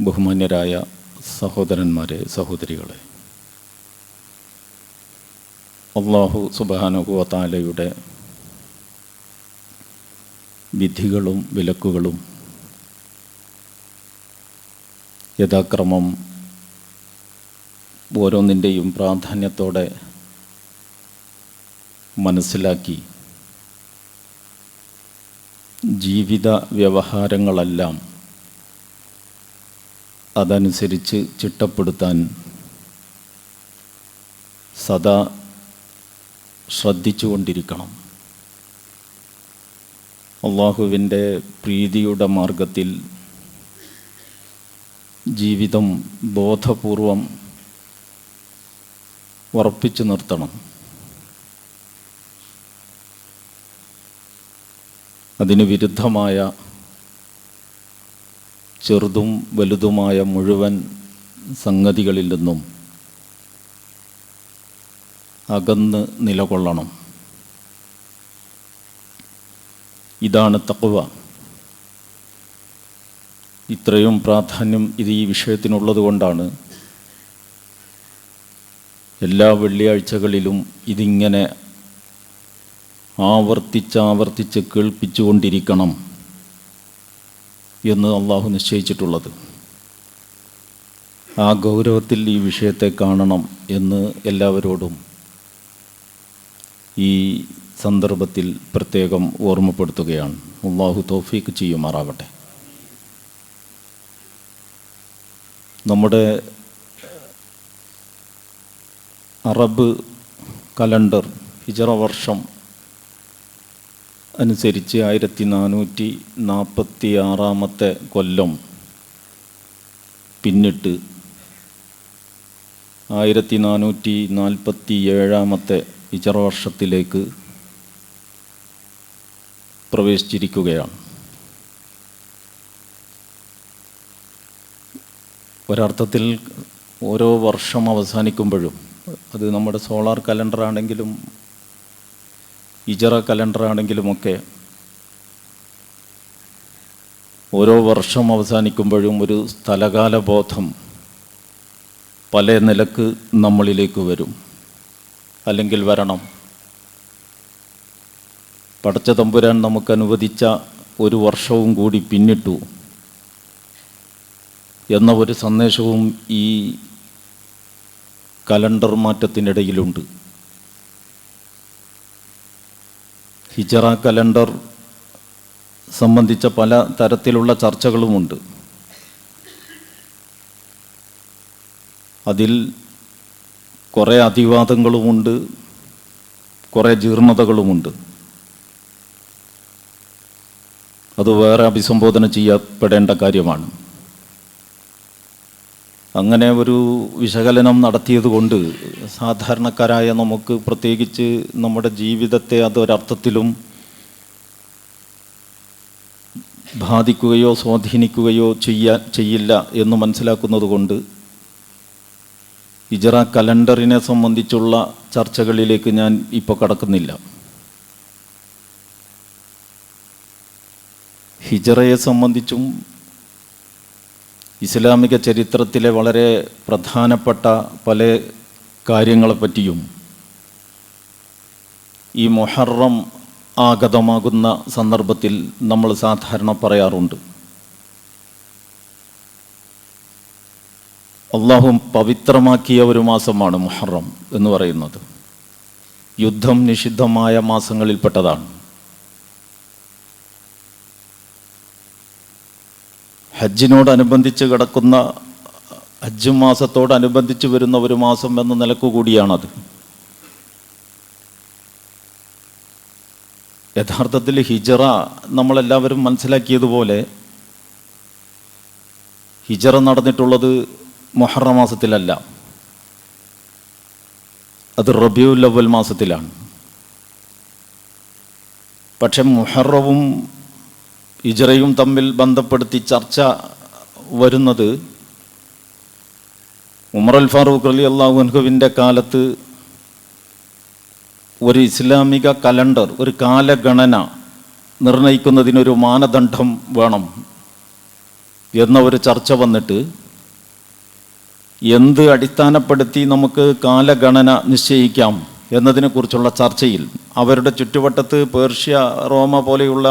ബഹുമാന്യരായ സഹോദരന്മാരെ സഹോദരികളെ. അള്ളാഹു സുബാനുഭവത്താലയുടെ വിധികളും വിലക്കുകളും യഥാക്രമം ഓരോന്നിന്റെയും പ്രാധാന്യത്തോടെ മനസ്സിലാക്കി ജീവിത വ്യവഹാരങ്ങളെല്ലാം അതനുസരിച്ച് ചിട്ടപ്പെടുത്താൻ സദാ ശ്രദ്ധിച്ചുകൊണ്ടിരിക്കണം. അള്ളാഹുവിന്റെ പ്രീതിയുടെ മാർഗത്തിൽ ജീവിതം ബോധപൂർവം ഉറപ്പിച്ചു നിർത്തണം. അതിന് വിരുദ്ധമായ ചെറുതും വലുതുമായ മുഴുവൻ സംഗതികളിൽ നിന്നും അകന്ന് നിലകൊള്ളണം. ഇതാണ് തക്കുവ ഇത്രയും പ്രാധാന്യം ഇത് ഈ വിഷയത്തിനുള്ളത് കൊണ്ടാണ്. എല്ലാ വെള്ളിയാഴ്ചകളിലും ഇതിങ്ങനെ ആവർത്തിച്ചാവർത്തിച്ച് കേൾപ്പിച്ചുകൊണ്ടിരിക്കണം. എന്ന് അള്ളാഹു നിശ്ചയിച്ചിട്ടുള്ളത്. ആ ഗൗരവത്തിൽ ഈ വിഷയത്തെ കാണണം എന്ന് എല്ലാവരോടും ഈ സന്ദർഭത്തിൽ പ്രത്യേകം ഓർമ്മപ്പെടുത്തുകയാണ്. അള്ളാഹു തോഫീക്ക് ചെയ്യുമാറാവട്ടെ നമ്മുടെ അറബ് കലണ്ടർ ഹിജറ വർഷം അനുസരിച്ച് ആയിരത്തി നാനൂറ്റി നാൽപ്പത്തി ആറാമത്തെ കൊല്ലം പിന്നിട്ട് ആയിരത്തി നാനൂറ്റി നാൽപ്പത്തി ഏഴാമത്തെ ഇചറവർഷത്തിലേക്ക് വർഷത്തിലേക്ക് പ്രവേശിച്ചിരിക്കുകയാണ്. ഒരർത്ഥത്തിൽ ഓരോ വർഷം അവസാനിക്കുമ്പോഴും അത് നമ്മുടെ സോളാർ കലണ്ടർ ആണെങ്കിലും ഇജറ കലണ്ടർ ആണെങ്കിലുമൊക്കെ ഓരോ വർഷം അവസാനിക്കുമ്പോഴും ഒരു സ്ഥലകാല ബോധം പല നിലയ്ക്ക് നമ്മളിലേക്ക് വരും. അല്ലെങ്കിൽ വരണം. പടച്ച തമ്പുരാൻ നമുക്ക് അനുവദിച്ച ഒരു വർഷവും കൂടി പിന്നിട്ടു. എന്ന ഒരു സന്ദേശവും ഈ കലണ്ടർ മാറ്റത്തിനിടയിലുണ്ട്. ഹിജറ കലണ്ടർ സംബന്ധിച്ച പല തരത്തിലുള്ള ചർച്ചകളുമുണ്ട്. അതിൽ കുറേ അതിവാദങ്ങളുമുണ്ട് കുറേ ജീർണതകളുമുണ്ട്. അത് വേറെ അഭിസംബോധന ചെയ്യപ്പെടേണ്ട കാര്യമാണ്. അങ്ങനെ ഒരു വിശകലനം നടത്തിയതുകൊണ്ട് സാധാരണക്കാരായ നമുക്ക് പ്രത്യേകിച്ച് നമ്മുടെ ജീവിതത്തെ അതൊരർത്ഥത്തിലും ബാധിക്കുകയോ സ്വാധീനിക്കുകയോ ചെയ്യാ ചെയ്യില്ല എന്ന് മനസ്സിലാക്കുന്നത് കൊണ്ട് ഇജറ കലണ്ടറിനെ സംബന്ധിച്ചുള്ള ചർച്ചകളിലേക്ക് ഞാൻ ഇപ്പോൾ കടക്കുന്നില്ല. ഹിജറയെ സംബന്ധിച്ചും ഇസ്ലാമിക ചരിത്രത്തിലെ വളരെ പ്രധാനപ്പെട്ട പല കാര്യങ്ങളെപ്പറ്റിയും ഈ മൊഹറം ആഗതമാകുന്ന സന്ദർഭത്തിൽ നമ്മൾ സാധാരണ പറയാറുണ്ട്. അള്ളാഹു പവിത്രമാക്കിയ ഒരു മാസമാണ് മുഹറം എന്ന് പറയുന്നത്. യുദ്ധം നിഷിദ്ധമായ മാസങ്ങളിൽപ്പെട്ടതാണ്. ഹജ്ജിനോടനുബന്ധിച്ച് കിടക്കുന്ന ഹജ്ജ് മാസത്തോടനുബന്ധിച്ച് വരുന്ന ഒരു മാസം എന്ന നിലയ്ക്ക് കൂടിയാണത്. യഥാർത്ഥത്തിൽ ഹിജറ നമ്മളെല്ലാവരും മനസ്സിലാക്കിയതുപോലെ ഹിജറ നടന്നിട്ടുള്ളത് മൊഹറ മാസത്തിലല്ല. അത് റബിയുൽ അവൽ മാസത്തിലാണ്. പക്ഷെ മുഹറവും ഇജറയും തമ്മിൽ ബന്ധപ്പെടുത്തി ചർച്ച വരുന്നത് ഉമർ അൽ ഫാറൂഖ് അലി അള്ളാഹുൻഹുവിന്റെ കാലത്ത് ഒരു ഇസ്ലാമിക കലണ്ടർ ഒരു കാലഗണന നിർണയിക്കുന്നതിനൊരു മാനദണ്ഡം വേണം എന്ന ഒരു ചർച്ച വന്നിട്ട് എന്ത് അടിസ്ഥാനപ്പെടുത്തി നമുക്ക് കാലഗണന നിശ്ചയിക്കാം എന്നതിനെക്കുറിച്ചുള്ള ചർച്ചയിൽ അവരുടെ ചുറ്റുവട്ടത്ത് പേർഷ്യ റോമ പോലെയുള്ള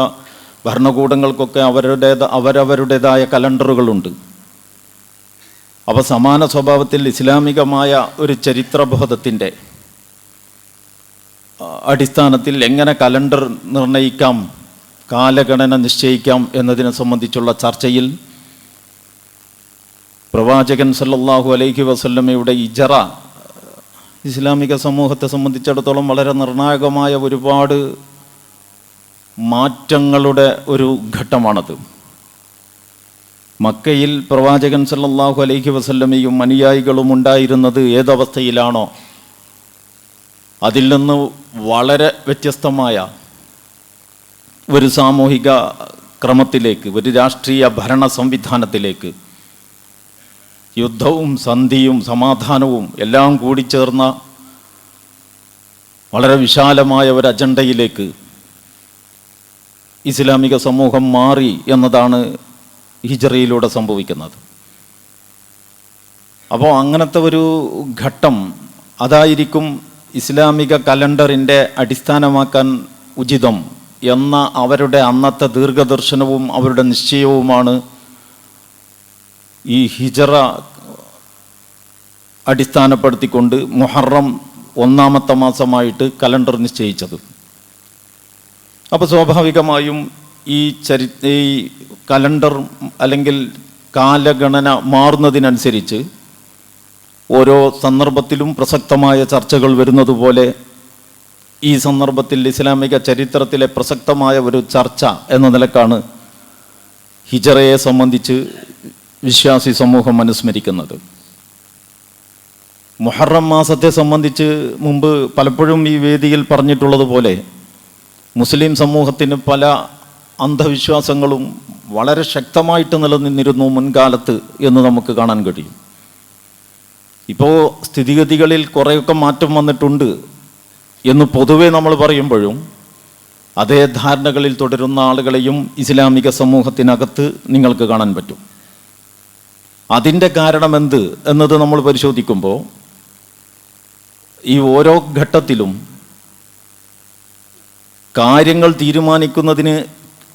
ഭരണകൂടങ്ങൾക്കൊക്കെ അവരുടേത് അവരവരുടേതായ കലണ്ടറുകളുണ്ട്. അവ സമാന സ്വഭാവത്തിൽ ഇസ്ലാമികമായ ഒരു ചരിത്രബോധത്തിന്റെ അടിസ്ഥാനത്തിൽ എങ്ങനെ കലണ്ടർ നിർണയിക്കാം കാലഗണന നിശ്ചയിക്കാം എന്നതിനെ സംബന്ധിച്ചുള്ള ചർച്ചയിൽ പ്രവാചകൻ സല്ലാഹു അലൈഹി വസല്ലമയുടെ ഇജറ ഇസ്ലാമിക സമൂഹത്തെ സംബന്ധിച്ചിടത്തോളം വളരെ നിർണായകമായ ഒരുപാട് മാറ്റങ്ങളുടെ ഒരു ഘട്ടമാണത്. മക്കയിൽ പ്രവാചകൻ സല്ലാഹു അലൈഹി വസല്ലമയും അനുയായികളും ഉണ്ടായിരുന്നത് ഏതവസ്ഥയിലാണോ? അതിൽ നിന്ന് വളരെ വ്യത്യസ്തമായ ഒരു സാമൂഹിക ക്രമത്തിലേക്ക് ഒരു രാഷ്ട്രീയ ഭരണ സംവിധാനത്തിലേക്ക് യുദ്ധവും സന്ധിയും സമാധാനവും എല്ലാം കൂടിച്ചേർന്ന വളരെ വിശാലമായ ഒരു അജണ്ടയിലേക്ക് ഇസ്ലാമിക സമൂഹം മാറി എന്നതാണ് ഹിജറയിലൂടെ സംഭവിക്കുന്നത്. അപ്പോൾ അങ്ങനത്തെ ഒരു ഘട്ടം അതായിരിക്കും ഇസ്ലാമിക കലണ്ടറിന്റെ അടിസ്ഥാനമാക്കാൻ ഉചിതം എന്ന അവരുടെ അന്നത്തെ ദീർഘദർശനവും അവരുടെ നിശ്ചയവുമാണ് ഈ ഹിജറ അടിസ്ഥാനപ്പെടുത്തിക്കൊണ്ട് മുഹറം ഒന്നാമത്തെ മാസമായിട്ട് കലണ്ടർ നിശ്ചയിച്ചത്. അപ്പോൾ സ്വാഭാവികമായും ഈ ചരി ഈ കലണ്ടർ അല്ലെങ്കിൽ കാലഗണന മാറുന്നതിനനുസരിച്ച് ഓരോ സന്ദർഭത്തിലും പ്രസക്തമായ ചർച്ചകൾ വരുന്നത് പോലെ ഈ സന്ദർഭത്തിൽ ഇസ്ലാമിക ചരിത്രത്തിലെ പ്രസക്തമായ ഒരു ചർച്ച എന്ന നിലക്കാണ് ഹിജറയെ സംബന്ധിച്ച് വിശ്വാസി സമൂഹം അനുസ്മരിക്കുന്നത്. മുഹറം മാസത്തെ സംബന്ധിച്ച് മുമ്പ് പലപ്പോഴും ഈ വേദിയിൽ പറഞ്ഞിട്ടുള്ളത് പോലെ മുസ്ലിം സമൂഹത്തിന് പല അന്ധവിശ്വാസങ്ങളും വളരെ ശക്തമായിട്ട് നിലനിന്നിരുന്നു മുൻകാലത്ത് എന്ന് നമുക്ക് കാണാൻ കഴിയും. ഇപ്പോൾ സ്ഥിതിഗതികളിൽ കുറേയൊക്കെ മാറ്റം വന്നിട്ടുണ്ട് എന്ന് പൊതുവെ നമ്മൾ പറയുമ്പോഴും അതേ ധാരണകളിൽ തുടരുന്ന ആളുകളെയും ഇസ്ലാമിക സമൂഹത്തിനകത്ത് നിങ്ങൾക്ക് കാണാൻ പറ്റും. അതിന്റെ കാരണം എന്ത് എന്നത് നമ്മൾ പരിശോധിക്കുമ്പോൾ ഈ ഓരോ ഘട്ടത്തിലും കാര്യങ്ങൾ തീരുമാനിക്കുന്നതിന്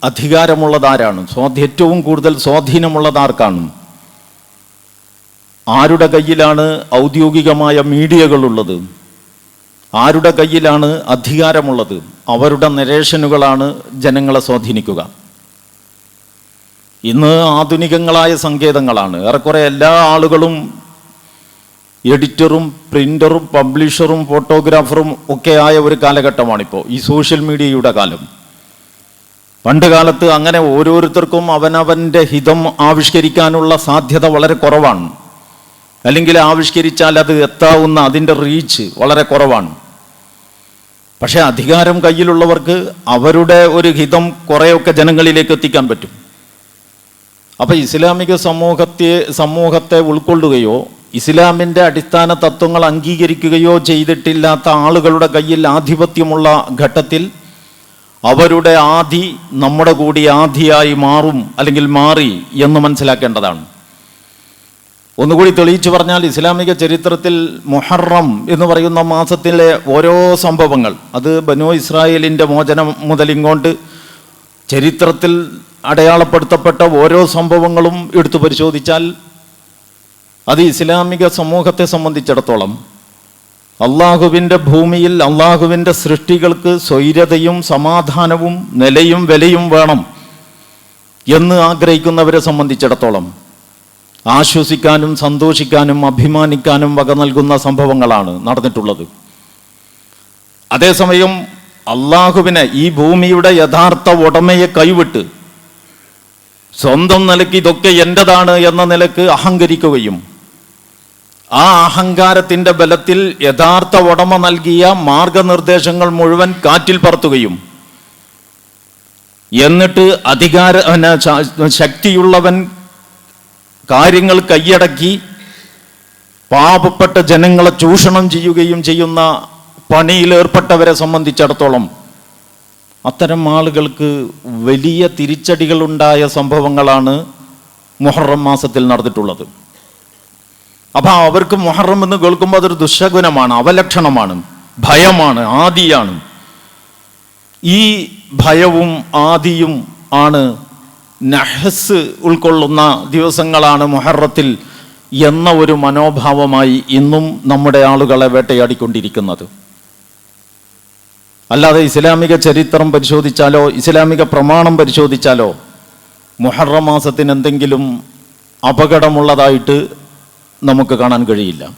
അധികാരമുള്ളതാരാണ്? സ്വാധീ ഏറ്റവും കൂടുതൽ സ്വാധീനമുള്ളതാർക്കാണ്? ആരുടെ കയ്യിലാണ് ഔദ്യോഗികമായ മീഡിയകളുള്ളത്? ആരുടെ കയ്യിലാണ് അധികാരമുള്ളത്? അവരുടെ നരേഷനുകളാണ് ജനങ്ങളെ സ്വാധീനിക്കുക. ഇന്ന് ആധുനികങ്ങളായ സങ്കേതങ്ങളാണ്. ഏറെക്കുറെ എല്ലാ ആളുകളും എഡിറ്ററും പ്രിന്ററും പബ്ലിഷറും ഫോട്ടോഗ്രാഫറും ഒക്കെ ആയ ഒരു കാലഘട്ടമാണിപ്പോൾ ഈ സോഷ്യൽ മീഡിയയുടെ കാലം. പണ്ട് കാലത്ത് അങ്ങനെ ഓരോരുത്തർക്കും അവനവന്റെ ഹിതം ആവിഷ്കരിക്കാനുള്ള സാധ്യത വളരെ കുറവാണ്. അല്ലെങ്കിൽ ആവിഷ്കരിച്ചാൽ അത് എത്താവുന്ന അതിന്റെ റീച്ച് വളരെ കുറവാണ്. പക്ഷേ അധികാരം കയ്യിലുള്ളവർക്ക് അവരുടെ ഒരു ഹിതം കുറേയൊക്കെ ജനങ്ങളിലേക്ക് എത്തിക്കാൻ പറ്റും. അപ്പോൾ ഇസ്ലാമിക സമൂഹത്തെ സമൂഹത്തെ ഉൾക്കൊള്ളുകയോ ഇസ്ലാമിന്റെ അടിസ്ഥാന തത്വങ്ങൾ അംഗീകരിക്കുകയോ ചെയ്തിട്ടില്ലാത്ത ആളുകളുടെ കയ്യിൽ ആധിപത്യമുള്ള ഘട്ടത്തിൽ അവരുടെ ആധി നമ്മുടെ കൂടി ആധിയായി മാറും അല്ലെങ്കിൽ മാറി എന്ന് മനസ്സിലാക്കേണ്ടതാണ്. ഒന്നുകൂടി തെളിയിച്ചു പറഞ്ഞാൽ ഇസ്ലാമിക ചരിത്രത്തിൽ മൊഹറം എന്ന് പറയുന്ന മാസത്തിലെ ഓരോ സംഭവങ്ങൾ അത് ബനു ഇസ്രായേലിന്റെ മോചനം മുതൽ ഇങ്ങോട്ട് ചരിത്രത്തിൽ അടയാളപ്പെടുത്തപ്പെട്ട ഓരോ സംഭവങ്ങളും എടുത്തു പരിശോധിച്ചാൽ അത് ഇസ്ലാമിക സമൂഹത്തെ സംബന്ധിച്ചിടത്തോളം അള്ളാഹുവിന്റെ ഭൂമിയിൽ അള്ളാഹുവിന്റെ സൃഷ്ടികൾക്ക് സ്വൈരതയും സമാധാനവും നിലയും വിലയും വേണം എന്ന് ആഗ്രഹിക്കുന്നവരെ സംബന്ധിച്ചിടത്തോളം ആശ്വസിക്കാനും സന്തോഷിക്കാനും അഭിമാനിക്കാനും വക നൽകുന്ന സംഭവങ്ങളാണ് നടന്നിട്ടുള്ളത്. അതേസമയം അള്ളാഹുവിനെ ഈ ഭൂമിയുടെ യഥാർത്ഥ ഉടമയെ കൈവിട്ട് സ്വന്തം നിലയ്ക്ക് ഇതൊക്കെ എന്റെതാണ് എന്ന നിലയ്ക്ക് അഹങ്കരിക്കുകയും ആ അഹങ്കാരത്തിന്റെ ബലത്തിൽ യഥാർത്ഥ ഉടമ നൽകിയ മാർഗനിർദ്ദേശങ്ങൾ മുഴുവൻ കാറ്റിൽ പറത്തുകയും എന്നിട്ട് അധികാര ശക്തിയുള്ളവൻ കാര്യങ്ങൾ കൈയടക്കി പാപപ്പെട്ട ജനങ്ങളെ ചൂഷണം ചെയ്യുകയും ചെയ്യുന്ന പണിയിലേർപ്പെട്ടവരെ സംബന്ധിച്ചിടത്തോളം അത്തരം ആളുകൾക്ക് വലിയ തിരിച്ചടികളുണ്ടായ സംഭവങ്ങളാണ് മുഹറം മാസത്തിൽ നടന്നിട്ടുള്ളത്. അപ്പൊ അവർക്ക് മുഹറം എന്ന് കേൾക്കുമ്പോൾ അതൊരു ദുശകുനമാണ് അവലക്ഷണമാണ് ഭയമാണ് ആദിയാണ്. ഈ ഭയവും ആദിയും ആണ് നഹസ് ഉൾക്കൊള്ളുന്ന ദിവസങ്ങളാണ് മുഹറത്തിൽ എന്ന ഒരു മനോഭാവമായി ഇന്നും നമ്മുടെ ആളുകളെ വേട്ടയാടിക്കൊണ്ടിരിക്കുന്നത്. അല്ലാതെ ഇസ്ലാമിക ചരിത്രം പരിശോധിച്ചാലോ ഇസ്ലാമിക പ്രമാണം പരിശോധിച്ചാലോ മൊഹറമാസത്തിന് എന്തെങ്കിലും അപകടമുള്ളതായിട്ട് നമുക്ക് കാണാൻ കഴിയില്ല.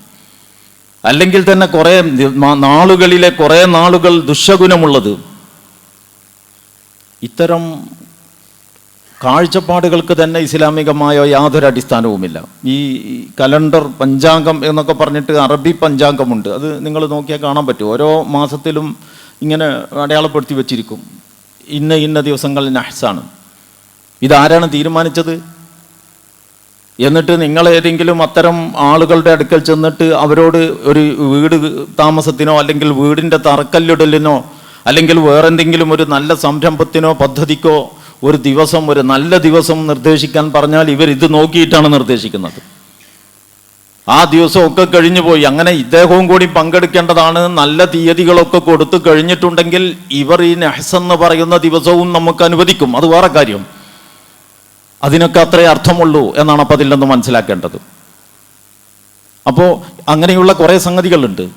അല്ലെങ്കിൽ തന്നെ കുറേ നാളുകളിലെ കുറേ നാളുകൾ ദുശഗുണമുള്ളത് ഇത്തരം കാഴ്ചപ്പാടുകൾക്ക് തന്നെ ഇസ്ലാമികമായ യാതൊരു അടിസ്ഥാനവുമില്ല. ഈ കലണ്ടർ പഞ്ചാംഗം എന്നൊക്കെ പറഞ്ഞിട്ട് അറബി പഞ്ചാംഗമുണ്ട്. അത് നിങ്ങൾ നോക്കിയാൽ കാണാൻ പറ്റും. ഓരോ മാസത്തിലും ഇങ്ങനെ അടയാളപ്പെടുത്തി വെച്ചിരിക്കും. ഇന്ന ഇന്ന ദിവസങ്ങൾ നഹ്സാണ്. ഇതാരാണ് തീരുമാനിച്ചത്? എന്നിട്ട് നിങ്ങൾ ഏതെങ്കിലും അത്തരം ആളുകളുടെ അടുക്കൽ ചെന്നിട്ട് അവരോട് ഒരു വീട് താമസത്തിനോ അല്ലെങ്കിൽ വീടിന്റെ തറക്കല്ലിടലിനോ അല്ലെങ്കിൽ വേറെന്തെങ്കിലും ഒരു നല്ല സംരംഭത്തിനോ പദ്ധതിക്കോ ഒരു ദിവസം ഒരു നല്ല ദിവസം നിർദ്ദേശിക്കാൻ പറഞ്ഞാൽ ഇവർ ഇത് നോക്കിയിട്ടാണ് നിർദ്ദേശിക്കുന്നത്. ആ ദിവസമൊക്കെ കഴിഞ്ഞു പോയി. അങ്ങനെ ഇദ്ദേഹവും കൂടി പങ്കെടുക്കേണ്ടതാണ്. നല്ല തീയതികളൊക്കെ കൊടുത്തു കഴിഞ്ഞിട്ടുണ്ടെങ്കിൽ ഇവർ ഈ നെഹ്സ് എന്ന് പറയുന്ന ദിവസവും നമുക്ക് അനുവദിക്കും. അത് വേറെ കാര്യം. അതിനൊക്കെ അത്രേ അർത്ഥമുള്ളൂ എന്നാണ് അപ്പം അതിൽ നിന്ന് മനസ്സിലാക്കേണ്ടത്. അപ്പോൾ അങ്ങനെയുള്ള കുറേ സംഗതികളുണ്ട്.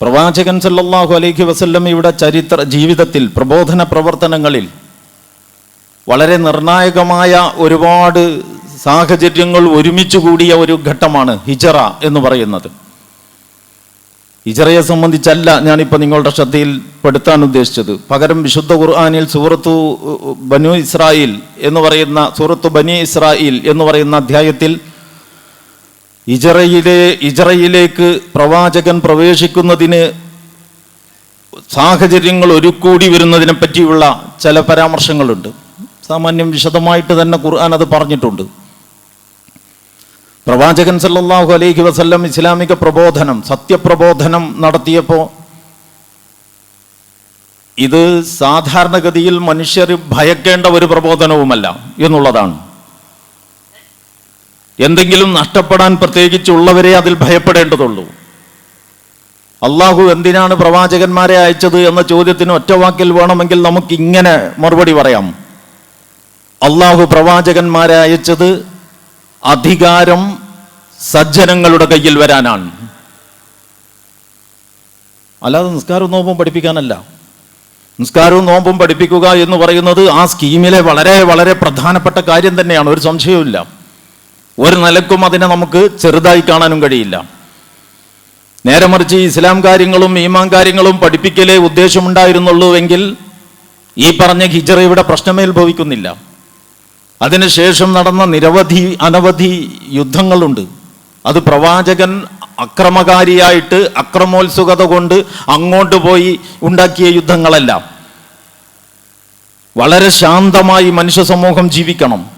പ്രവാചകൻ സല്ലാഹു അലൈഹി വസല്ലം ഇവിടെ ചരിത്ര ജീവിതത്തിൽ പ്രബോധന പ്രവർത്തനങ്ങളിൽ വളരെ നിർണായകമായ ഒരുപാട് സാഹചര്യങ്ങൾ ഒരുമിച്ച് കൂടിയ ഒരു ഘട്ടമാണ് ഹിജറ എന്ന് പറയുന്നത്. ഹിജറയെ സംബന്ധിച്ചല്ല ഞാനിപ്പോൾ നിങ്ങളുടെ ശ്രദ്ധയിൽ പെടുത്താൻ ഉദ്ദേശിച്ചത്. പകരം വിശുദ്ധ ഖുർആാനിൽ സൂറത്തു ബനു ഇസ്രായേൽ എന്ന് പറയുന്ന സൂറത്തു ബനി ഇസ്രായേൽ എന്ന് പറയുന്ന അധ്യായത്തിൽ ഇജറയിലെ ഇജറയിലേക്ക് പ്രവാചകൻ പ്രവേശിക്കുന്നതിന് സാഹചര്യങ്ങൾ ഒരുക്കൂടി വരുന്നതിനെ പറ്റിയുള്ള ചില പരാമർശങ്ങളുണ്ട്. സാമാന്യം വിശദമായിട്ട് തന്നെ ഖുർആൻ അത് പറഞ്ഞിട്ടുണ്ട്. പ്രവാചകൻ സല്ലാഹു അലൈഹി വസല്ലം ഇസ്ലാമിക പ്രബോധനം സത്യപ്രബോധനം നടത്തിയപ്പോൾ ഇത് സാധാരണഗതിയിൽ മനുഷ്യർ ഭയക്കേണ്ട ഒരു പ്രബോധനവുമല്ല എന്നുള്ളതാണ്. എന്തെങ്കിലും നഷ്ടപ്പെടാൻ പ്രത്യേകിച്ചുള്ളവരെ അതിൽ ഭയപ്പെടേണ്ടതുള്ളൂ. അള്ളാഹു എന്തിനാണ് പ്രവാചകന്മാരെ അയച്ചത് എന്ന ചോദ്യത്തിന് ഒറ്റവാക്കിൽ വേണമെങ്കിൽ നമുക്ക് ഇങ്ങനെ മറുപടി പറയാം. അള്ളാഹു പ്രവാചകന്മാരെ അയച്ചത് അധികാരം സജ്ജനങ്ങളുടെ കയ്യിൽ വരാനാണ്. അല്ലാതെ നിസ്കാരവും നോമ്പും പഠിപ്പിക്കാനല്ല. നിസ്കാരവും നോമ്പും പഠിപ്പിക്കുക എന്ന് പറയുന്നത് ആ സ്കീമിലെ വളരെ വളരെ പ്രധാനപ്പെട്ട കാര്യം തന്നെയാണ്. ഒരു സംശയവുമില്ല. ഒരു നിലക്കും അതിനെ നമുക്ക് ചെറുതായി കാണാനും കഴിയില്ല. നേരെ മറിച്ച് ഇസ്ലാം കാര്യങ്ങളും ഈമാൻ കാര്യങ്ങളും പഠിപ്പിക്കലേ ഉദ്ദേശമുണ്ടായിരുന്നുള്ളൂവെങ്കിൽ ഈ പറഞ്ഞ ഹിജറ ഇവിടെ പ്രശ്നമേ ഉത്ഭവിക്കുന്നില്ല അതിനുശേഷം നടന്ന നിരവധി അനവധി യുദ്ധങ്ങളുണ്ട്. അത് പ്രവാചകൻ അക്രമകാരിയായിട്ട് അക്രമോത്സുകത കൊണ്ട് അങ്ങോട്ട് പോയി ഉണ്ടാക്കിയ യുദ്ധങ്ങളെല്ലാം. വളരെ ശാന്തമായി മനുഷ്യ സമൂഹം ജീവിക്കണം.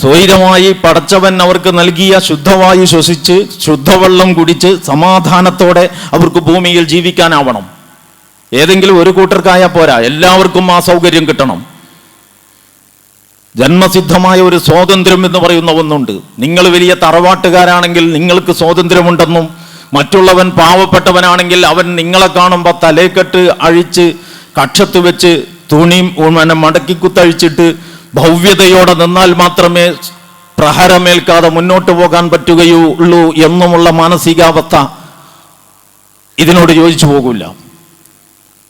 സ്വൈരമായി പടച്ചവൻ അവർക്ക് നൽകിയ ശുദ്ധവായു ശ്വസിച്ച് ശുദ്ധവെള്ളം കുടിച്ച് സമാധാനത്തോടെ അവർക്ക് ഭൂമിയിൽ ജീവിക്കാനാവണം. ഏതെങ്കിലും ഒരു കൂട്ടർക്കായാൽ പോരാ എല്ലാവർക്കും ആ സൗകര്യം കിട്ടണം. ജന്മസിദ്ധമായ ഒരു സ്വാതന്ത്ര്യം എന്ന് പറയുന്ന ഒന്നുണ്ട്. നിങ്ങൾ വലിയ തറവാട്ടുകാരാണെങ്കിൽ നിങ്ങൾക്ക് സ്വാതന്ത്ര്യമുണ്ടെന്നും മറ്റുള്ളവൻ പാവപ്പെട്ടവനാണെങ്കിൽ അവൻ നിങ്ങളെ കാണുമ്പോൾ തലേക്കെട്ട് അഴിച്ച് കക്ഷത്ത് വെച്ച് തുണി മടക്കി കുത്തഴിച്ചിട്ട് ഭവ്യതയോടെ നിന്നാൽ മാത്രമേ പ്രഹരമേൽക്കാതെ മുന്നോട്ട് പോകാൻ പറ്റുകയുള്ളൂ എന്നുമുള്ള മാനസികാവസ്ഥ ഇതിനോട് യോജിച്ചു പോകില്ല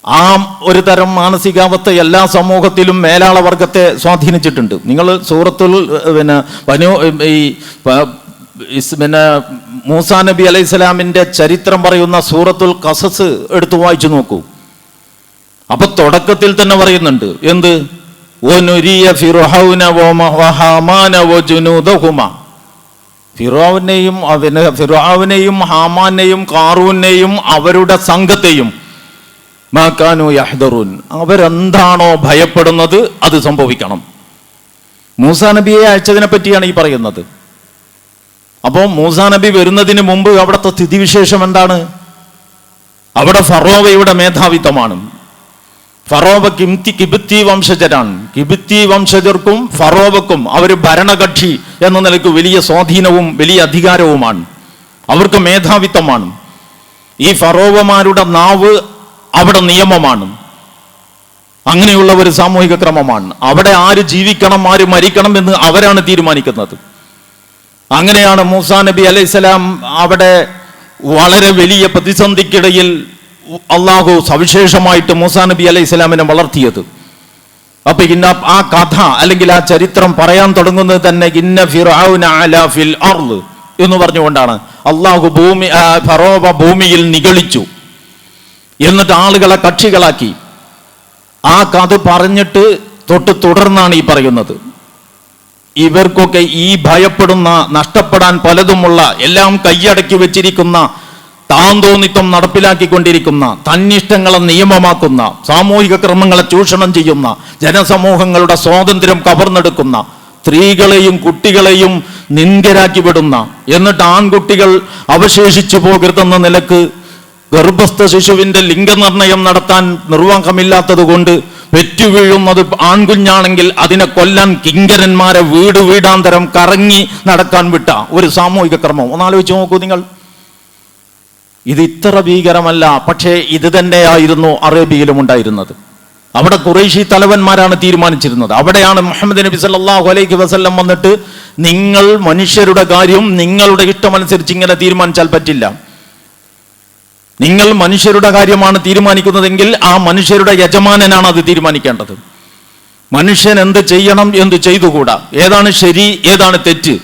ആ ഒരു തരം മാനസികാവസ്ഥ എല്ലാ സമൂഹത്തിലും മേലാള വർഗത്തെ സ്വാധീനിച്ചിട്ടുണ്ട്. നിങ്ങൾ സൂറത്തുൽ പിന്നെ വനു ഈ പിന്നെ മൂസാ നബി അലൈഹി സ്വലാമിന്റെ ചരിത്രം പറയുന്ന സൂറത്തുൽ കസസ് എടുത്തു വായിച്ചു നോക്കൂ. അപ്പൊ തുടക്കത്തിൽ തന്നെ പറയുന്നുണ്ട്. എന്ത്. ഫിറോവിനെയും ഫിറോവിനെയും ഹാമാനെയും കാറൂനെയും അവരുടെ സംഘത്തെയും മാക്കാനു യഹ്ദറുൻ. അവരെന്താണോ ഭയപ്പെടുന്നത് അത് സംഭവിക്കണം. മൂസാ നബിയെ അയച്ചതിനെ പറ്റിയാണ് ഈ പറയുന്നത്. അപ്പോൾ മൂസാ നബി വരുന്നതിന് മുമ്പ് അവിടുത്തെ സ്ഥിതിവിശേഷം എന്താണ്? അവിടെ ഫറോവയുടെ മേധാവിത്വമാണ്. ഫറോവ കിംതി കിബിത്തി വംശജരാണ് കിബിത്തി വംശജർക്കും ഫറോവക്കും അവർ ഭരണകക്ഷി എന്ന നിലയ്ക്ക് വലിയ സ്വാധീനവും വലിയ അധികാരവുമാണ്. അവർക്ക് മേധാവിത്വമാണ്. ഈ ഫറോവമാരുടെ നാവ് അവിടെ നിയമമാണ്. അങ്ങനെയുള്ള ഒരു സാമൂഹിക ക്രമമാണ്. അവിടെ ആര് ജീവിക്കണം ആര് മരിക്കണം എന്ന് അവരാണ് തീരുമാനിക്കുന്നത്. അങ്ങനെയാണ് മൂസാ നബി അലൈഹിസ്സലാം അവിടെ വളരെ വലിയ പ്രതിസന്ധിക്കിടയിൽ അള്ളാഹു സവിശേഷമായിട്ട് മൂസാ നബി അലൈഹി സ്വലാമിനെ വളർത്തിയത്. അപ്പൊ ഇന്ന ആ കഥ അല്ലെങ്കിൽ ആ ചരിത്രം പറയാൻ തുടങ്ങുന്നത് തന്നെ ഇന്ന ഫിൽ എന്ന് പറഞ്ഞുകൊണ്ടാണ്. അള്ളാഹു ഭൂമി ഫറോബ ഭൂമിയിൽ നിഗളിച്ചു. എന്നിട്ട് ആളുകളെ കക്ഷികളാക്കി. ആ കഥ പറഞ്ഞിട്ട് തൊട്ട് തുടർന്നാണ് ഈ പറയുന്നത്. ഇവർക്കൊക്കെ ഈ ഭയപ്പെടുന്ന നഷ്ടപ്പെടാൻ പലതുമുള്ള എല്ലാം കൈയടക്കി വെച്ചിരിക്കുന്ന താന്തോന്നിത്വം നടപ്പിലാക്കിക്കൊണ്ടിരിക്കുന്ന തന്നിഷ്ടങ്ങളെ നിയമമാക്കുന്ന സാമൂഹിക ക്രമങ്ങളെ ചൂഷണം ചെയ്യുന്ന ജനസമൂഹങ്ങളുടെ സ്വാതന്ത്ര്യം കവർന്നെടുക്കുന്ന സ്ത്രീകളെയും കുട്ടികളെയും നിന്ദ്യരാക്കി വിടുന്ന എന്നിട്ട് ആൺകുട്ടികൾ അവശേഷിച്ചു പോകരുതെന്ന നിലയ്ക്ക് ഗർഭസ്ഥ ശിശുവിന്റെ ലിംഗനിർണയം നടത്താൻ നിർവാഹമില്ലാത്തത് കൊണ്ട് പെറ്റുവീഴുന്നത് ആൺകുഞ്ഞാണെങ്കിൽ അതിനെ കൊല്ലാൻ കിങ്കരന്മാരെ വീട് വീടാന്തരം കറങ്ങി നടക്കാൻ വിട്ട ഒരു സാമൂഹിക ക്രമം ഒന്നാലോചിച്ച് നോക്കൂ നിങ്ങൾ. ഇത് ഇത്ര ഭീകരമല്ല പക്ഷേ ഇത് തന്നെയായിരുന്നു അറേബ്യയിലും ഉണ്ടായിരുന്നത്. അവിടെ കുറേശി തലവന്മാരാണ് തീരുമാനിച്ചിരുന്നത്. അവിടെയാണ് മുഹമ്മദ് നബി സല്ലാഹു അലൈഹി വസല്ലം വന്നിട്ട് നിങ്ങൾ മനുഷ്യരുടെ കാര്യം നിങ്ങളുടെ ഇഷ്ടമനുസരിച്ച് ഇങ്ങനെ തീരുമാനിച്ചാൽ പറ്റില്ല. നിങ്ങൾ മനുഷ്യരുടെ കാര്യമാണ് തീരുമാനിക്കുന്നതെങ്കിൽ ആ മനുഷ്യരുടെ യജമാനനാണ് അത് തീരുമാനിക്കേണ്ടത്. മനുഷ്യൻ എന്ത് ചെയ്യണം എന്ത് ചെയ്തുകൂടാ? ഏതാണ് ശരി ഏതാണ് തെറ്റ്?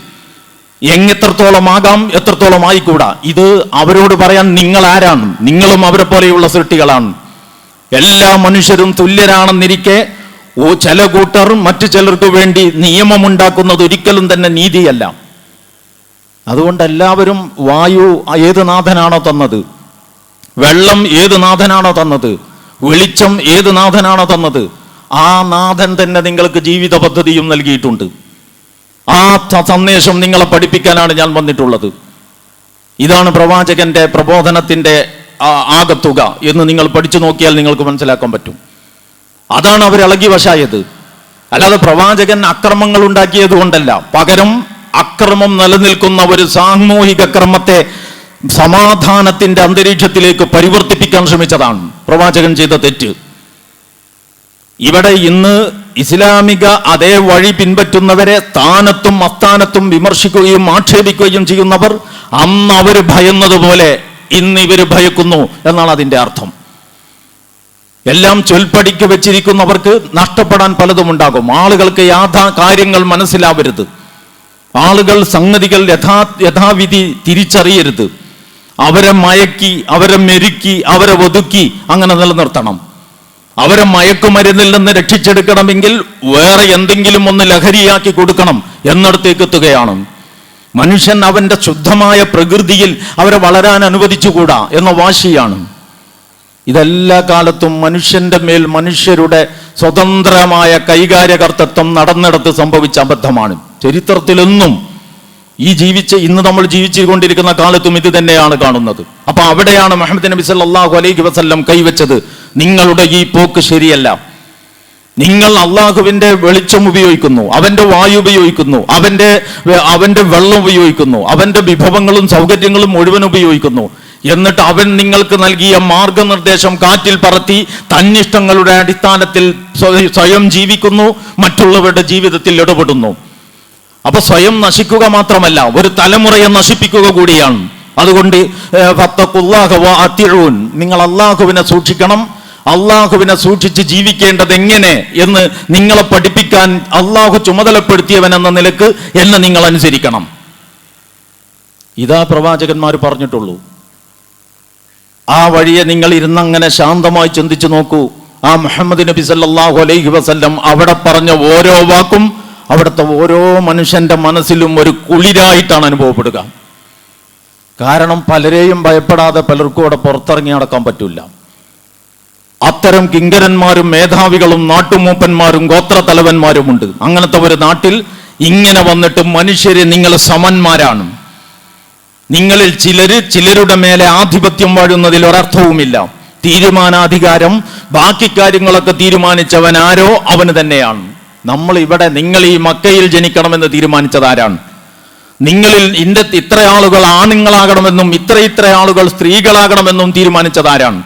എങ്ങെത്രത്തോളം ആകാം എത്രത്തോളം ആയിക്കൂടാ? ഇത് അവരോട് പറയാൻ നിങ്ങൾ ആരാണ് നിങ്ങളും അവരെ പോലെയുള്ള സൃഷ്ടികളാണ്. എല്ലാ മനുഷ്യരും തുല്യരാണെന്നിരിക്കെ ഓ ചില കൂട്ടർ മറ്റു ചിലർക്ക് വേണ്ടി നിയമമുണ്ടാക്കുന്നത് ഒരിക്കലും തന്നെ നീതിയല്ല. അതുകൊണ്ട് എല്ലാവരും വായു ഏത് നാഥനാണോ തന്നത്? വെള്ളം ഏത് നാഥനാണോ തന്നത്? വെളിച്ചം ഏത് നാഥനാണോ തന്നത്? ആ നാഥൻ തന്നെ നിങ്ങൾക്ക് ജീവിത പദ്ധതിയും നൽകിയിട്ടുണ്ട്. ആ സന്ദേശം നിങ്ങളെ പഠിപ്പിക്കാനാണ് ഞാൻ വന്നിട്ടുള്ളത്. ഇതാണ് പ്രവാചകന്റെ പ്രബോധനത്തിന്റെ ആകത്തുക എന്ന് നിങ്ങൾ പഠിച്ചു നോക്കിയാൽ നിങ്ങൾക്ക് മനസ്സിലാക്കാൻ പറ്റും. അതാണ് അവർ ഇളകി വശായത്. അല്ലാതെ പ്രവാചകൻ അക്രമങ്ങൾ ഉണ്ടാക്കിയത് കൊണ്ടല്ല. പകരം അക്രമം നിലനിൽക്കുന്ന ഒരു സാമൂഹിക ക്രമത്തെ സമാധാനത്തിന്റെ അന്തരീക്ഷത്തിലേക്ക് പരിവർത്തിപ്പിക്കാൻ ശ്രമിച്ചതാണ്. പ്രവാചകൻ ചെയ്ത തെറ്റ്. ഇവിടെ ഇന്ന് ഇസ്ലാമിക അതേ വഴി പിൻപറ്റുന്നവരെ സ്ഥാനത്തും അസ്ഥാനത്തും വിമർശിക്കുകയും ആക്ഷേപിക്കുകയും ചെയ്യുന്നവർ അന്ന് അവർ ഭയന്നതുപോലെ ഇന്ന് ഇവർ ഭയക്കുന്നു എന്നാണ് അതിന്റെ അർത്ഥം. എല്ലാം ചൊൽപ്പടിക്ക് വെച്ചിരിക്കുന്നവർക്ക് നഷ്ടപ്പെടാൻ പലതും ഉണ്ടാകും. ആളുകൾക്ക് യാഥാ കാര്യങ്ങൾ മനസ്സിലാവരുത്. ആളുകൾ സംഗതികൾ യഥാ യഥാവിധി തിരിച്ചറിയരുത്. അവരെ മയക്കി അവരെ മെരുക്കി അവരെ ഒതുക്കി അങ്ങനെ നിലനിർത്തണം. അവരെ മയക്കുമരുന്നിൽ നിന്ന് രക്ഷിച്ചെടുക്കണമെങ്കിൽ വേറെ എന്തെങ്കിലും ഒന്ന് ലഹരിയാക്കി കൊടുക്കണം എന്നിടത്തേക്ക് എത്തുകയാണ്. മനുഷ്യൻ അവന്റെ ശുദ്ധമായ പ്രകൃതിയിൽ അവരെ വളരാൻ അനുവദിച്ചുകൂടാ എന്ന വാശിയാണ്. ഇതെല്ലാ കാലത്തും മനുഷ്യന്റെ മേൽ മനുഷ്യരുടെ സ്വതന്ത്രമായ കൈകാര്യകർത്തത്വം നടന്നിടത്ത് സംഭവിച്ച അബദ്ധമാണ്. ചരിത്രത്തിലൊന്നും ഈ ജീവിച്ച ഇന്ന് നമ്മൾ ജീവിച്ചുകൊണ്ടിരിക്കുന്ന കാലത്തും ഇത് തന്നെയാണ് കാണുന്നത്. അപ്പൊ അവിടെയാണ് മുഹമ്മദ് നബി സല്ലാഹു അലൈഹി വസല്ലം കൈവച്ചത്. നിങ്ങളുടെ ഈ പോക്ക് ശരിയല്ല. നിങ്ങൾ അള്ളാഹുവിന്റെ വെളിച്ചം ഉപയോഗിക്കുന്നു അവന്റെ വായു ഉപയോഗിക്കുന്നു അവന്റെ അവന്റെ വെള്ളം ഉപയോഗിക്കുന്നു അവന്റെ വിഭവങ്ങളും സൗകര്യങ്ങളും മുഴുവൻ ഉപയോഗിക്കുന്നു. എന്നിട്ട് അവൻ നിങ്ങൾക്ക് നൽകിയ മാർഗനിർദ്ദേശം കാറ്റിൽ പറത്തി തന്നിഷ്ടങ്ങളുടെ അടിസ്ഥാനത്തിൽ സ്വയം ജീവിക്കുന്നു മറ്റുള്ളവരുടെ ജീവിതത്തിൽ ഇടപെടുന്നു. അപ്പൊ സ്വയം നശിക്കുക മാത്രമല്ല ഒരു തലമുറയെ നശിപ്പിക്കുക കൂടിയാണ്. അതുകൊണ്ട് അത്തിഊൻ. നിങ്ങൾ അള്ളാഹുവിനെ സൂക്ഷിക്കണം. അള്ളാഹുവിനെ സൂക്ഷിച്ച് ജീവിക്കേണ്ടത് എങ്ങനെ എന്ന് നിങ്ങളെ പഠിപ്പിക്കാൻ അള്ളാഹു ചുമതലപ്പെടുത്തിയവൻ എന്ന നിലയ്ക്ക് എന്നെ നിങ്ങൾ അനുസരിക്കണം. ഇതാ പ്രവാചകന്മാർ പറഞ്ഞിട്ടുള്ളൂ. ആ വഴിയെ നിങ്ങൾ ഇരുന്നങ്ങനെ ശാന്തമായി ചിന്തിച്ചു നോക്കൂ. ആ മുഹമ്മദ് നബി സല്ലാഹു അലൈഹി വസല്ലം അവിടെ പറഞ്ഞ ഓരോ വാക്കും അവിടുത്തെ ഓരോ മനുഷ്യന്റെ മനസ്സിലും ഒരു കുളിരായിട്ടാണ് അനുഭവപ്പെടുക. കാരണം പലരെയും ഭയപ്പെടാതെ പലർക്കും അവിടെ പുറത്തിറങ്ങി നടക്കാൻ പറ്റില്ല അത്തരം കിങ്കരന്മാരും മേധാവികളും നാട്ടുമൂപ്പന്മാരും ഗോത്രത്തലവന്മാരുമുണ്ട് അങ്ങനത്തെ ഒരു നാട്ടിൽ ഇങ്ങനെ വന്നിട്ട് മനുഷ്യരെ നിങ്ങൾ സമന്മാരാണ്. നിങ്ങളിൽ ചിലര് ചിലരുടെ മേലെ ആധിപത്യം വാഴുന്നതിൽ ഒരർത്ഥവുമില്ല. തീരുമാനാധികാരം ബാക്കി കാര്യങ്ങളൊക്കെ തീരുമാനിച്ചവൻ ആരോ അവന് തന്നെയാണ്. നമ്മൾ ഇവിടെ നിങ്ങൾ ഈ മക്കയിൽ ജനിക്കണമെന്ന് തീരുമാനിച്ചത് ആരാണ്? നിങ്ങളിൽ ഇന്റെ ഇത്ര ആളുകൾ ആണുങ്ങളാകണമെന്നും ഇത്ര ഇത്ര ആളുകൾ സ്ത്രീകളാകണമെന്നും തീരുമാനിച്ചത് ആരാണ്?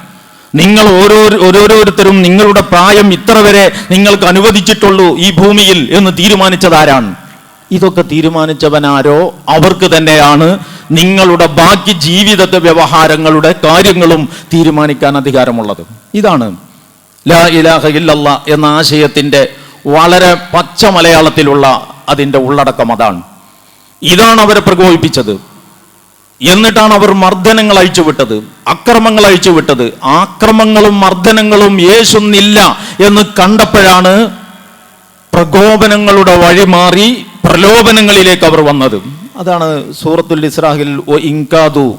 നിങ്ങൾ ഓരോ ഓരോരുത്തരും നിങ്ങളുടെ പ്രായം ഇത്ര വരെ നിങ്ങൾക്ക് അനുവദിച്ചിട്ടുള്ളൂ ഈ ഭൂമിയിൽ എന്ന് തീരുമാനിച്ചത് ആരാണ്? ഇതൊക്കെ തീരുമാനിച്ചവനാരോ അവർക്ക് തന്നെയാണ് നിങ്ങളുടെ ബാക്കി ജീവിതത്തെ വ്യവഹാരങ്ങളുടെ കാര്യങ്ങളും തീരുമാനിക്കാൻ അധികാരമുള്ളത്. ഇതാണ് ലാ ഇലാഹ ഇല്ലല്ല എന്ന ആശയത്തിന്റെ വളരെ പച്ച മലയാളത്തിലുള്ള അതിന്റെ ഉള്ളടക്കം അതാണ്. ഇതാണ് അവരെ പ്രകോപിപ്പിച്ചത്. എന്നിട്ടാണ് അവർ മർദ്ദനങ്ങൾ അഴിച്ചുവിട്ടത് അക്രമങ്ങൾ അഴിച്ചുവിട്ടത് ആക്രമങ്ങളും മർദ്ദനങ്ങളും യേശുന്നില്ല എന്ന് കണ്ടപ്പോഴാണ് പ്രകോപനങ്ങളുടെ വഴി മാറി പ്രലോഭനങ്ങളിലേക്ക് അവർ വന്നത്. അതാണ് സൂറത്തുൽ ഇസ്രാഹിൽ ഒ ഇൻകാദു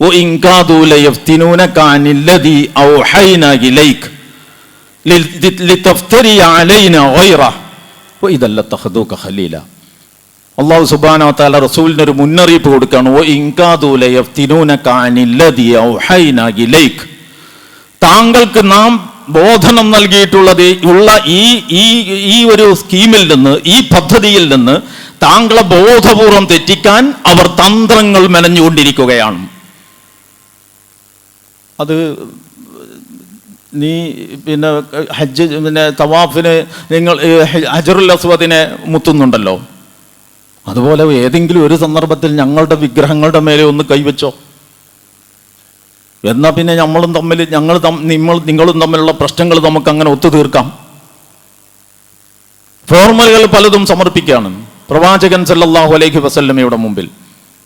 ഒ ഇൻകാദു ലയഫ്തിനൂനക അനില്ലദി ഔഹൈന ഇലൈക്. അള്ളാഹു സുബാന റസൂലിന് ഒരു മുന്നറിയിപ്പ് കൊടുക്കുകയാണ്. താങ്കൾക്ക് നാം ബോധനം നൽകിയിട്ടുള്ളത് ഉള്ള ഈ ഈ ഈ ഒരു സ്കീമിൽ നിന്ന് ഈ പദ്ധതിയിൽ നിന്ന് താങ്കളെ ബോധപൂർവം തെറ്റിക്കാൻ അവർ തന്ത്രങ്ങൾ മെനഞ്ഞുകൊണ്ടിരിക്കുകയാണ്. അത് നീ പിന്നെ ഹജ്ജ് പിന്നെ തവാഫിന് നിങ്ങൾ ഹജറുൽ അസ്വദിനെ മുത്തുന്നുണ്ടല്ലോ. അതുപോലെ ഏതെങ്കിലും ഒരു സന്ദർഭത്തിൽ ഞങ്ങളുടെ വിഗ്രഹങ്ങളുടെ മേലെ ഒന്ന് കൈവച്ചോ? എന്നാൽ പിന്നെ നമ്മളും തമ്മിൽ ഞങ്ങൾ നിങ്ങൾ നിങ്ങളും തമ്മിലുള്ള പ്രശ്നങ്ങൾ നമുക്ക് അങ്ങനെ ഒത്തുതീർക്കാം. ഫോർമലുകൾ പലതും സമർപ്പിക്കുകയാണ്. പ്രവാചകൻ സല്ലാഹു അലൈഹി വസല്ലമയുടെ മുമ്പിൽ.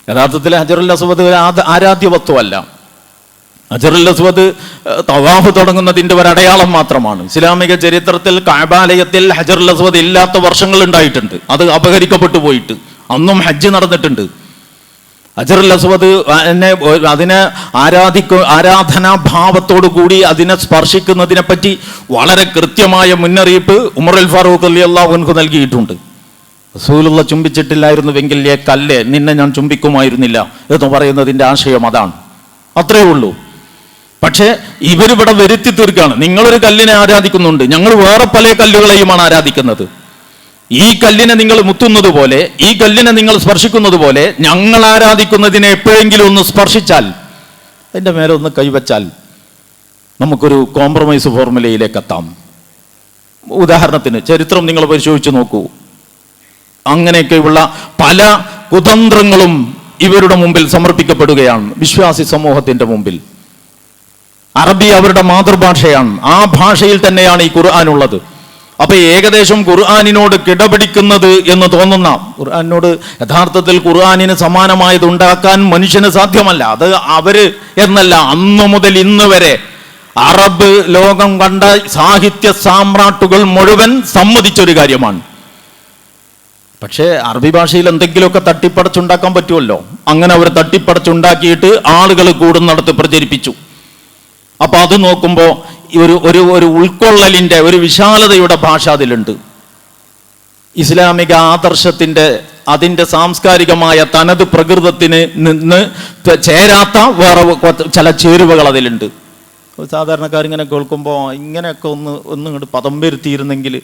യഥാർത്ഥത്തിൽ ഹജറുൽ അസ്വദ് ആരാധ്യ വസ്തുവല്ല ഹജറുൽ അസ്വദ് തവാഫ് തുടങ്ങുന്നതിന്റെ ഒരു അടയാളം മാത്രമാണ്. ഇസ്ലാമിക ചരിത്രത്തിൽ കാബാലയത്തിൽ ഹജറുൽ അസ്വദ് ഇല്ലാത്ത വർഷങ്ങൾ ഉണ്ടായിട്ടുണ്ട്. അത് അപഹരിക്കപ്പെട്ടു പോയിട്ട്. അന്നും ഹജ്ജ് നടന്നിട്ടുണ്ട്. അജറുൽ അസ്വദ് അതിനെ അതിനെ ആരാധിക്കു ആരാധനാഭാവത്തോടു കൂടി അതിനെ സ്പർശിക്കുന്നതിനെ പറ്റി വളരെ കൃത്യമായ മുന്നറിയിപ്പ് ഉമറുൽ ഫാറൂഖ് അലി അള്ളാഹുൻഖു നൽകിയിട്ടുണ്ട്. റസൂലുള്ള ചുംബിച്ചിട്ടില്ലായിരുന്നുവെങ്കിൽ ഏ കല്ലേ നിന്നെ ഞാൻ ചുംബിക്കുമായിരുന്നില്ല എന്ന് പറയുന്നതിന്റെ ആശയം അതാണ്. അത്രയേ ഉള്ളൂ. പക്ഷേ ഇവരിവിടെ വരുത്തി തീർക്കുകയാണ് നിങ്ങളൊരു കല്ലിനെ ആരാധിക്കുന്നുണ്ട്. ഞങ്ങൾ വേറെ പല കല്ലുകളെയുമാണ് ആരാധിക്കുന്നത്. ഈ കല്ലിനെ നിങ്ങൾ മുത്തുന്നത് പോലെ ഈ കല്ലിനെ നിങ്ങൾ സ്പർശിക്കുന്നത് പോലെ ഞങ്ങൾ ആരാധിക്കുന്നതിനെ എപ്പോഴെങ്കിലും ഒന്ന് സ്പർശിച്ചാൽ അതിന്റെ മേലെ ഒന്ന് കൈവച്ചാൽ നമുക്കൊരു കോംപ്രമൈസ് ഫോർമുലയിലേക്ക് എത്താം. ഉദാഹരണത്തിന് ചരിത്രം നിങ്ങൾ പരിശോധിച്ച് നോക്കൂ. അങ്ങനെയൊക്കെയുള്ള പല കുതന്ത്രങ്ങളും ഇവരുടെ മുമ്പിൽ സമർപ്പിക്കപ്പെടുകയാണ്. വിശ്വാസി സമൂഹത്തിന്റെ മുമ്പിൽ. അറബി അവരുടെ മാതൃഭാഷയാണ്. ആ ഭാഷയിൽ തന്നെയാണ് ഈ ഖുർആൻ ഉള്ളത്. അപ്പൊ ഏകദേശം ഖുർആാനിനോട് കിടപിടിക്കുന്നത് എന്ന് തോന്നുന്ന ഖുർആാനിനോട് യഥാർത്ഥത്തിൽ ഖുർആാനിന് സമാനമായത് ഉണ്ടാക്കാൻ മനുഷ്യന് സാധ്യമല്ല. അത് അവർ എന്നല്ല അന്നു മുതൽ ഇന്ന് വരെ അറബ് ലോകം കണ്ട സാഹിത്യ സാമ്രാട്ടുകൾ മുഴുവൻ സമ്മതിച്ചൊരു കാര്യമാണ്. പക്ഷേ അറബി ഭാഷയിൽ എന്തെങ്കിലുമൊക്കെ തട്ടിപ്പടച്ചുണ്ടാക്കാൻ പറ്റുമല്ലോ? അങ്ങനെ അവർ തട്ടിപ്പടച്ചുണ്ടാക്കിയിട്ട് ആളുകൾ കൂടുന്നിടത്ത് പ്രചരിപ്പിച്ചു. അപ്പൊ അത് നോക്കുമ്പോൾ ഒരു ഒരു ഒരു ഉൾക്കൊള്ളലിന്റെ ഒരു വിശാലതയുടെ ഭാഷ അതിലുണ്ട്. ഇസ്ലാമിക ആദർശത്തിന്റെ അതിന്റെ സാംസ്കാരികമായ തനത് പ്രകൃതത്തിന് നിന്ന് ചേരാത്ത വേറെ ചില ചേരുവകൾ അതിലുണ്ട്. സാധാരണക്കാരിങ്ങനെ കേൾക്കുമ്പോൾ ഇങ്ങനെയൊക്കെ ഒന്ന് ഒന്ന് ഇങ്ങോട്ട് പദം വരുത്തിയിരുന്നെങ്കിൽ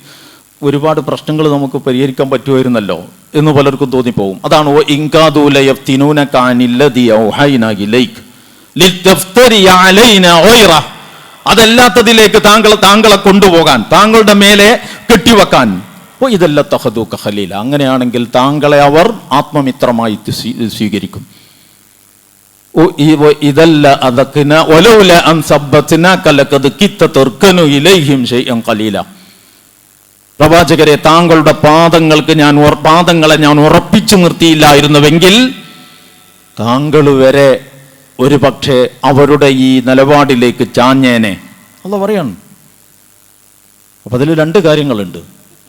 ഒരുപാട് പ്രശ്നങ്ങൾ നമുക്ക് പരിഹരിക്കാൻ പറ്റുമായിരുന്നല്ലോ എന്ന് പലർക്കും തോന്നിപ്പോകും. അതാണ് ഓ ഇൻകാദൂലയഫ്തിനൂനക അതല്ലാത്തതിലേക്ക് താങ്കൾ താങ്കളെ കൊണ്ടുപോകാൻ താങ്കളുടെ മേലെ കെട്ടിവെക്കാൻ. ഇതല്ല തഹദു കഹലീല അങ്ങനെയാണെങ്കിൽ താങ്കളെ അവർ ആത്മമിത്രമായി സ്വീകരിക്കും. ഇതല്ല തുർക്കനു ഇലൈഹിം പ്രവാചകരെ താങ്കളുടെ പാദങ്ങൾക്ക് ഞാൻ പാദങ്ങളെ ഞാൻ ഉറപ്പിച്ചു നിർത്തിയില്ലായിരുന്നുവെങ്കിൽ താങ്കൾ വരെ ഒരു പക്ഷേ അവരുടെ ഈ നിലപാടിലേക്ക് ചാഞ്ഞേനെ. അല്ല പറയാണ്. അപ്പം അതിൽ രണ്ട് കാര്യങ്ങളുണ്ട്.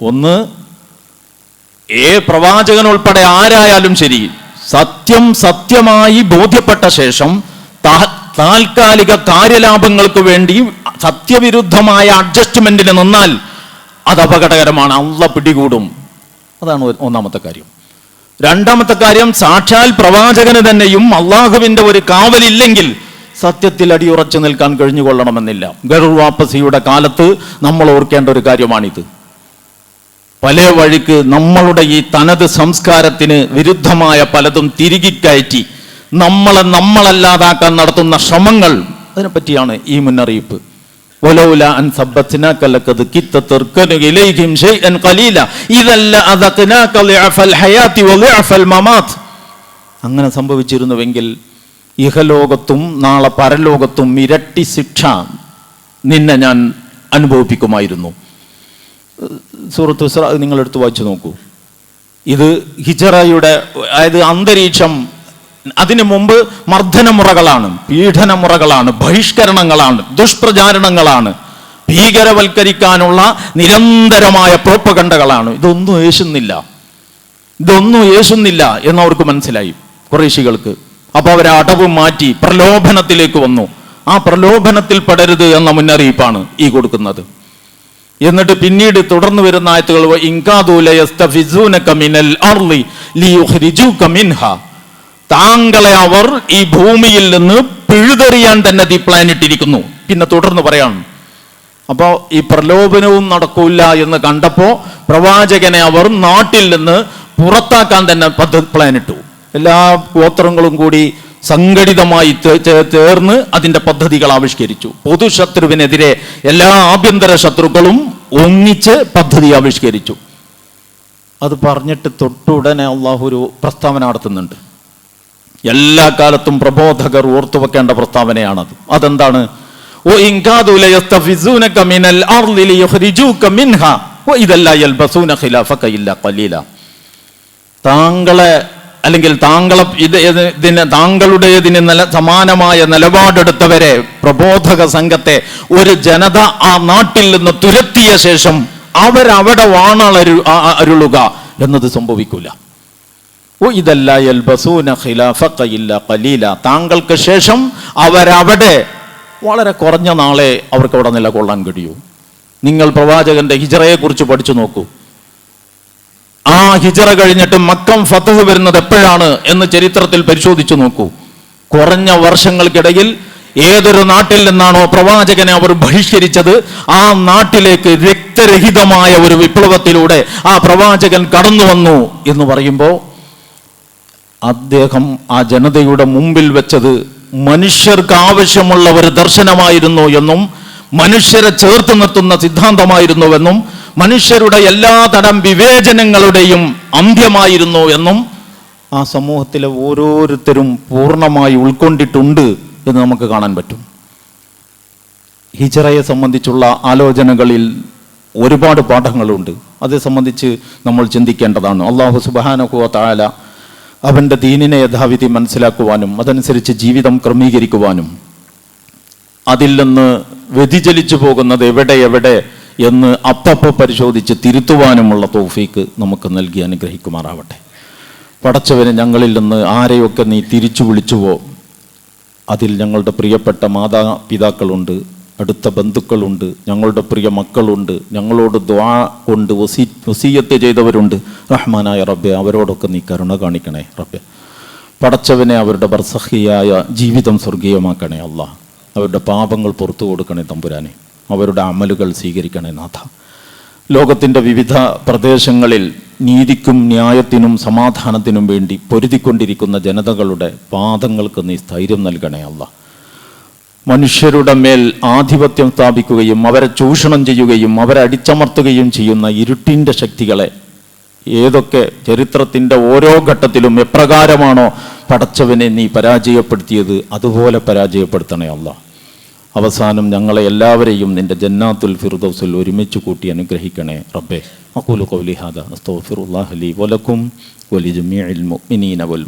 ഒന്ന് ഏ പ്രവാചകൻ ഉൾപ്പെടെ ആരായാലും ശരി സത്യം സത്യമായി ബോധ്യപ്പെട്ട ശേഷം താൽക്കാലിക കാര്യലാഭങ്ങൾക്ക് വേണ്ടി സത്യവിരുദ്ധമായ അഡ്ജസ്റ്റ്മെന്റിന് നിന്നാൽ അത് അപകടകരമാണ്. അള്ള പിടികൂടും. അതാണ് ഒന്നാമത്തെ കാര്യം. രണ്ടാമത്തെ കാര്യം സാക്ഷാൽ പ്രവാചകന് തന്നെയും അള്ളാഹുവിന്റെ ഒരു കാവലില്ലെങ്കിൽ സത്യത്തിൽ അടിയുറച്ചു നിൽക്കാൻ കഴിഞ്ഞുകൊള്ളണമെന്നില്ല. ഗർവാപ്പസിയുടെ കാലത്ത് നമ്മൾ ഓർക്കേണ്ട ഒരു കാര്യമാണിത്. പല വഴിക്ക് നമ്മളുടെ ഈ തനത് സംസ്കാരത്തിന് വിരുദ്ധമായ പലതും തിരികെ കയറ്റി നമ്മളെ നമ്മളല്ലാതാക്കാൻ നടത്തുന്ന ശ്രമങ്ങൾ അതിനെപ്പറ്റിയാണ് ഈ മുന്നറിയിപ്പ്. ولولا أن ثبتناك لقد كدت تركن إليهم شيئا قليلا إذا لأذقناك ضعف الحياة وضعف الممات അങ്ങനെ സംഭവിച്ചിരുന്നുവെങ്കിൽ ഇഹലോകത്തും നാളെ പരലോകത്തും ഇരട്ടി ശിക്ഷ നിന്നെ ഞാൻ അനുഭവിപ്പിക്കുമായിരുന്നു സൂറത്ത് ഇസ്ര നിങ്ങൾ എടുത്ത് വായിച്ചു നോക്കൂ ഇത് ഹിജറയുടെ അതായത് അന്തരീക്ഷം അതിനു മുമ്പ് മർദ്ദനമുറകളാണ് പീഡനമുറകളാണ് ബഹിഷ്കരണങ്ങളാണ് ദുഷ്പ്രചാരണങ്ങളാണ് ഭീകരവൽക്കരിക്കാനുള്ള നിരന്തരമായ പ്രോപ്പകണ്ടകളാണ് ഇതൊന്നും യേശുന്നില്ല ഇതൊന്നും യേശുന്നില്ല എന്നവർക്ക് മനസ്സിലായി കുറേശികൾക്ക്. അപ്പൊ അവർ അടവ് മാറ്റി പ്രലോഭനത്തിലേക്ക് വന്നു. ആ പ്രലോഭനത്തിൽ പെടരുത് എന്ന മുന്നറിയിപ്പാണ് ഈ കൊടുക്കുന്നത്. എന്നിട്ട് പിന്നീട് തുടർന്നു വരുന്ന ആയത്തുകൾ താങ്കളെ അവർ ഈ ഭൂമിയിൽ നിന്ന് പിഴുതെറിയാൻ തന്നെ തീ പ്ലാൻ ഇട്ടിരിക്കുന്നു. പിന്നെ തുടർന്ന് പറയാണ് അപ്പോൾ ഈ പ്രലോഭനവും നടക്കൂല എന്ന് കണ്ടപ്പോൾ പ്രവാചകനെ അവർ നാട്ടിൽ നിന്ന് പുറത്താക്കാൻ തന്നെ പദ്ധതി പ്ലാൻ ഇട്ടു. എല്ലാ ഗോത്രങ്ങളും കൂടി സംഘടിതമായി ചേർന്ന് അതിന്റെ പദ്ധതികൾ ആവിഷ്കരിച്ചു. പൊതുശത്രുവിനെതിരെ എല്ലാ ആഭ്യന്തര ശത്രുക്കളും ഒന്നിച്ച് പദ്ധതി ആവിഷ്കരിച്ചു. അത് പറഞ്ഞിട്ട് തൊട്ടുടനെ അള്ളാഹു ഒരു പ്രസ്താവന നടത്തുന്നുണ്ട്. എല്ലാ കാലത്തും പ്രബോധകർ ഓർത്തു വെക്കേണ്ട പ്രസ്താവനയാണത്. അതെന്താണ്? താങ്കളെ അല്ലെങ്കിൽ താങ്കളെ ഇത് ഇതിന് താങ്കളുടേതിന് നില സമാനമായ നിലപാടെടുത്തവരെ പ്രബോധക സംഘത്തെ ഒരു ജനത ആ നാട്ടിൽ നിന്ന് തുരത്തിയ ശേഷം അവരവിടെ വാണളരു അരുളുക. എന്നത് സംഭവിക്കൂല. താങ്കൾക്ക് ശേഷം അവരവിടെ വളരെ കുറഞ്ഞ നാളെ അവർക്ക് അവിടെ നിലകൊള്ളാൻ കഴിയൂ. നിങ്ങൾ പ്രവാചകന്റെ ഹിജറയെ കുറിച്ച് പഠിച്ചു നോക്കൂ. ആ ഹിജറ കഴിഞ്ഞിട്ട് മക്കം ഫത്തഹ് വരുന്നത് എപ്പോഴാണ് എന്ന് ചരിത്രത്തിൽ പരിശോധിച്ചു നോക്കൂ. കുറഞ്ഞ വർഷങ്ങൾക്കിടയിൽ ഏതൊരു നാട്ടിൽ നിന്നാണോ പ്രവാചകനെ അവർ ബഹിഷ്കരിച്ചത് ആ നാട്ടിലേക്ക് രക്തരഹിതമായ ഒരു വിപ്ലവത്തിലൂടെ ആ പ്രവാചകൻ കടന്നു വന്നു എന്ന് പറയുമ്പോൾ അദ്ദേഹം ആ ജനതയുടെ മുമ്പിൽ വെച്ചത് മനുഷ്യർക്ക് ആവശ്യമുള്ള ഒരു ദർശനമായിരുന്നു എന്നും മനുഷ്യരെ ചേർത്ത് നിർത്തുന്ന സിദ്ധാന്തമായിരുന്നുവെന്നും മനുഷ്യരുടെ എല്ലാ തരം വിവേചനങ്ങളുടെയും അന്ത്യമായിരുന്നു എന്നും ആ സമൂഹത്തിലെ ഓരോരുത്തരും പൂർണമായി ഉൾക്കൊണ്ടിട്ടുണ്ട് എന്ന് നമുക്ക് കാണാൻ പറ്റും. ഹിജറയെ സംബന്ധിച്ചുള്ള ആലോചനകളിൽ ഒരുപാട് പാഠങ്ങളുണ്ട്. അതേ സംബന്ധിച്ച് നമ്മൾ ചിന്തിക്കേണ്ടതാണ്. അള്ളാഹു സുബാനഹുവ താല അവന്റെ ദീനിനെ യഥാവിധി മനസ്സിലാക്കുവാനും അതനുസരിച്ച് ജീവിതം ക്രമീകരിക്കുവാനും. അതിൽ നിന്ന് വ്യതിചലിച്ചു പോകുന്നത് എവിടെ എവിടെ എന്ന് അപ്പപ്പ പരിശോധിച്ച് തിരുത്തുവാനുമുള്ള തോഫീക്ക് നമുക്ക് നൽകി അനുഗ്രഹിക്കുമാറാവട്ടെ. പടച്ചവന് ഞങ്ങളിൽ നിന്ന് ആരെയൊക്കെ നീ തിരിച്ചു വിളിച്ചുവോ? അതിൽ ഞങ്ങളുടെ പ്രിയപ്പെട്ട മാതാപിതാക്കളുണ്ട് അടുത്ത ബന്ധുക്കളുണ്ട് ഞങ്ങളുടെ പ്രിയ മക്കളുണ്ട് ഞങ്ങളോട് ദ്വാ കൊണ്ട് വസീ വസീയത്ത് ചെയ്തവരുണ്ട്. റഹ്മാനായ റബ്ബെ അവരോടൊക്കെ നീ കരുണ കാണിക്കണേ റബ്ബെ. പടച്ചവനെ അവരുടെ ബർസഹിയായ ജീവിതം സ്വർഗീയമാക്കണേ അല്ല അവരുടെ പാപങ്ങൾ പുറത്തു കൊടുക്കണേ തമ്പുരാനെ. അവരുടെ അമലുകൾ സ്വീകരിക്കണേ നാഥ. ലോകത്തിന്റെ വിവിധ പ്രദേശങ്ങളിൽ നീതിക്കും ന്യായത്തിനും സമാധാനത്തിനും വേണ്ടി പൊരുതിക്കൊണ്ടിരിക്കുന്ന ജനതകളുടെ പാദങ്ങൾക്ക് നീ സ്ഥൈര്യം നൽകണേ അല്ല മനുഷ്യരുടെ മേൽ ആധിപത്യം സ്ഥാപിക്കുകയും അവരെ ചൂഷണം ചെയ്യുകയും അവരെ അടിച്ചമർത്തുകയും ചെയ്യുന്ന ഇരുട്ടിന്റെ ശക്തികളെ ഏതൊക്കെ ചരിത്രത്തിന്റെ ഓരോ ഘട്ടത്തിലും എപ്രകാരമാണോ പടച്ചവനെ നീ പരാജയപ്പെടുത്തിയത് അതുപോലെ പരാജയപ്പെടുത്തണേ അല്ല അവസാനം ഞങ്ങളെ എല്ലാവരെയും നിന്റെ ജന്നാത്തുൽ ഫിറുദൌസിൽ ഒരുമിച്ച് കൂട്ടി അനുഗ്രഹിക്കണേ റബ്ബെ. അക്കൂലു കൗലിഹാദ ഹാദാ അസ്തഗ്ഫിറുല്ലാഹ ലി വലക്കും വലി ജമീഇൽ മുഅ്മിനീന വൽ